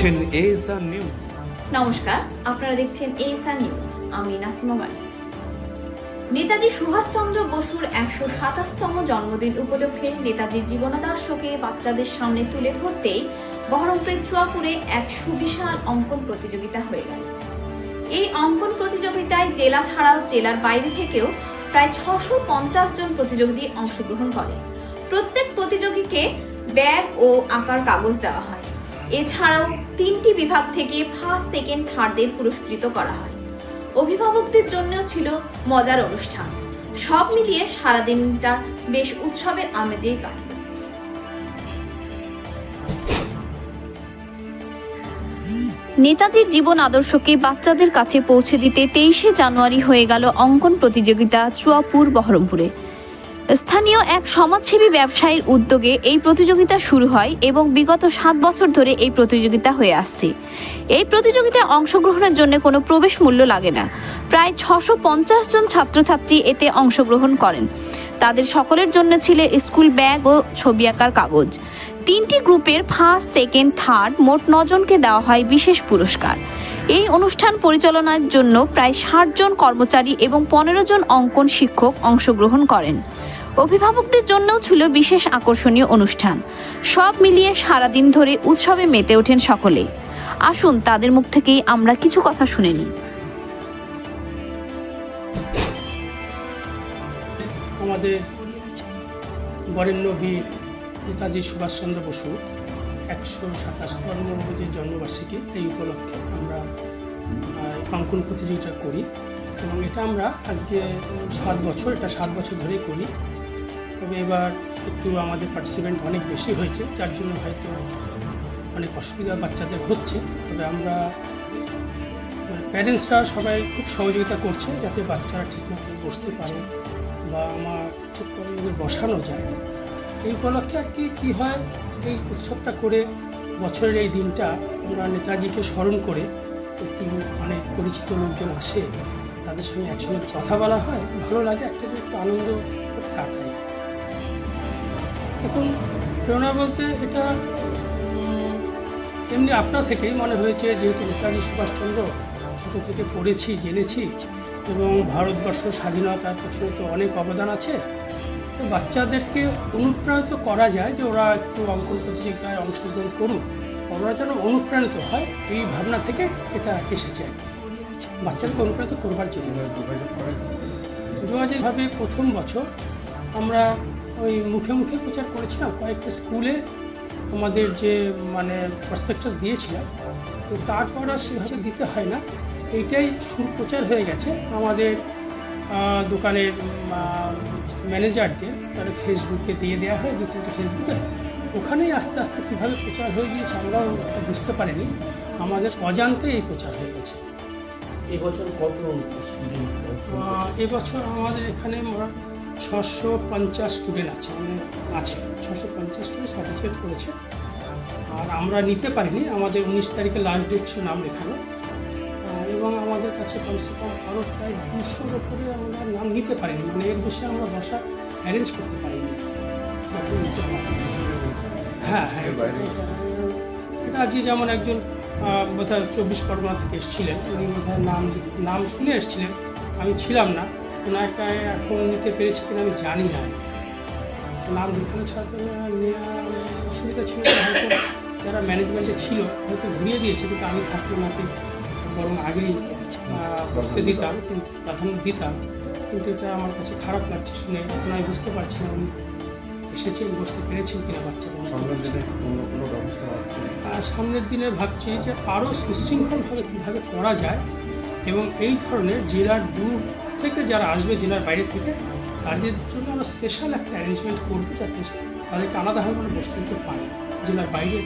দেখছেন ASR news নমস্কার, আপনারা দেখছেন এএসআর নিউজ আমি নাসিমা মানি। নেতাজি সুভাষচন্দ্র বসুর একশো সাতাশতম জন্মদিন উপলক্ষে নেতাজির জীবনাদর্শকে বাচ্চাদের সামনে তুলে ধরতেই বহরমপুরের চুয়াপুরে এক সুবিশাল অঙ্কন প্রতিযোগিতা হয়ে গেল। এই অঙ্কন প্রতিযোগিতায় জেলা ছাড়াও জেলার বাইরে থেকেও প্রায় ছশো পঞ্চাশ জন প্রতিযোগী অংশগ্রহণ করে। প্রত্যেক প্রতিযোগীকে ব্যাগ ও আঁকার কাগজ দেওয়া হয়। এছাড়াও তিনটি বিভাগ থেকে ফার্স্ট সেকেন্ড থার্ডদের পুরস্কৃত করা হয়। অভিভাবকদের জন্যও ছিল মজার অনুষ্ঠান। সব মিলিয়ে সারাদিনটা বেশ উৎসবের আমেজেই কাটল। নেতাজির জীবন আদর্শকে বাচ্চাদের কাছে পৌঁছে দিতে তেইশে জানুয়ারি হয়ে গেল অঙ্কন প্রতিযোগিতা চুয়াপুর বহরমপুরে। স্থানীয় এক সমাজসেবী ব্যবসায়ীর উদ্যোগে এই প্রতিযোগিতা শুরু হয় এবং বিগত সাত বছর ধরে এই প্রতিযোগিতা হয়ে আসছে। এই প্রতিযোগিতায় অংশগ্রহণের জন্য কোনো প্রবেশ মূল্য লাগে না। প্রায় ছশো পঞ্চাশ জন ছাত্রছাত্রী এতে অংশগ্রহণ করেন। তাদের সকলের জন্য ছিল স্কুল ব্যাগ ও ছবি আঁকার কাগজ। তিনটি গ্রুপের ফার্স্ট, সেকেন্ড, থার্ড মোট নজনকে দেওয়া হয় বিশেষ পুরস্কার। এই অনুষ্ঠান পরিচালনার জন্য প্রায় ষাট জন কর্মচারী এবং পনেরো জন অঙ্কন শিক্ষক অংশগ্রহণ করেন। অভিভাবকদের জন্যও ছিল বিশেষ আকর্ষণীয় অনুষ্ঠান। সব মিলিয়ে সারাদিন ধরে উৎসবে মেতে ওঠেন সকলে আসুন, তাদের মুখ থেকেই আমরা কিছু কথা শুনে নিই। আমাদের বরেণ্য বীর নেতাজি সুভাষচন্দ্র বসুর একশো সাতাশতম যে জন্মবার্ষিকী এই উপলক্ষে আমরা অঙ্কন প্রতিযোগিতা করি এবং এটা আমরা আজকে সাত বছর, এটা সাত বছর ধরেই করি। তবে এবার একটু আমাদের পার্টিসিপেন্ট অনেক বেশি হয়েছে, যার জন্য হয়তো অনেক অসুবিধা বাচ্চাদের হচ্ছে। তবে আমরা প্যারেন্টসরা সবাই খুব সহযোগিতা করছে যাতে বাচ্চারা ঠিকমতো বসতে পারে বা আমার ঠিক করে বসানো যায়। এই উপলক্ষে আর কি, কী হয়, এই উৎসবটা করে বছরের এই দিনটা আমরা নেতাজিকে স্মরণ করে একটু অনেক পরিচিত লোকজন আসে, তাদের সঙ্গে একসঙ্গে কথা বলা হয়। ভালো লাগে, একটা একটু আনন্দ কাটায়। এখন প্রেরণা বলতে এটা এমনি আপনা থেকেই মনে হয়েছে যেহেতু নেতাজি সুভাষচন্দ্র ছোটো থেকে পড়েছি জেনেছি এবং ভারতবর্ষ স্বাধীনতার পেছনে তো অনেক অবদান আছে তো বাচ্চাদেরকে অনুপ্রাণিত করা যায় যে ওরা একটু অঙ্কন প্রতিযোগিতায় অংশগ্রহণ করুক ওরা যেন অনুপ্রাণিত হয় এই ভাবনা থেকে এটা এসেছে আর কি। বাচ্চাদেরকে অনুপ্রাণিত করবার জন্য। যোগাযোগভাবে প্রথম বছর আমরা ওই মুখে মুখে প্রচার করেছিলাম কয়েকটা স্কুলে আমাদের যে মানে প্রসপেক্টাস দিয়েছিলাম। তো তারপর আর সেভাবে দিতে হয় না। এইটাই সুপ্রচার হয়ে গেছে। আমাদের দোকানের ম্যানেজারদের তারা ফেসবুকে দিয়ে দেওয়া হয় দু তিনটে ফেসবুকে। ওখানেই আস্তে আস্তে কীভাবে প্রচার হয়ে গিয়েছে আমরাও বুঝতে পারিনি। আমাদের অজান্তে এই প্রচার হয়ে গেছে। এবছর কত এবছর আমাদের এখানে ছশো পঞ্চাশ স্টুডেন্ট আছে মানে আছে। ছশো পঞ্চাশ স্টুডেন্ট পার্টিসিপেট করেছে। আর আমরা নিতে পারিনি, আমাদের উনিশ তারিখে লাস্ট ডেট ছিল নাম লেখানো। এবং আমাদের কাছে কমসে কম আরও প্রায় দুশোর ওপরে আমরা নাম নিতে পারিনি মানে এর বেশি আমরা বসা অ্যারেঞ্জ করতে পারিনি। হ্যাঁ হ্যাঁ এটা- আজকে যেমন একজন বোধহয় চব্বিশ পরগনা থেকে এসেছিলেন, উনি বোধহয় নাম নাম শুনে এসেছিলেন। আমি ছিলাম না। ওনাকে এখন নিতে পেরেছি কিনা আমি জানি না। নাম লেখানো ছাড়া তো নেওয়া অসুবিধা ছিল হয়তো যারা ম্যানেজমেন্টে ছিল হয়তো ঘুরিয়ে দিয়েছে কিন্তু আমি থাকলে ওনাকে বরং আগেই বসতে দিতাম কিন্তু প্রাধান্য দিতাম। কিন্তু এটা আমার কাছে খারাপ লাগছে শুনে। এখন আমি বুঝতে পারছি না উনি এসেছেন বসতে পেরেছেন কিনা বাচ্চারা বুঝতে পারছি আর সামনের দিনে ভাবছি যে আরও সুশৃঙ্খলভাবে কীভাবে করা যায় এবং এই ধরনের জেলার দূর থেকে যারা আসবে জেলার বাইরে থেকে, তাদের জন্য আমরা স্পেশাল একটা অ্যারেঞ্জমেন্ট করব যাতে তাদেরকে আলাদাভাবে বসতে পারে জেলার বাইরে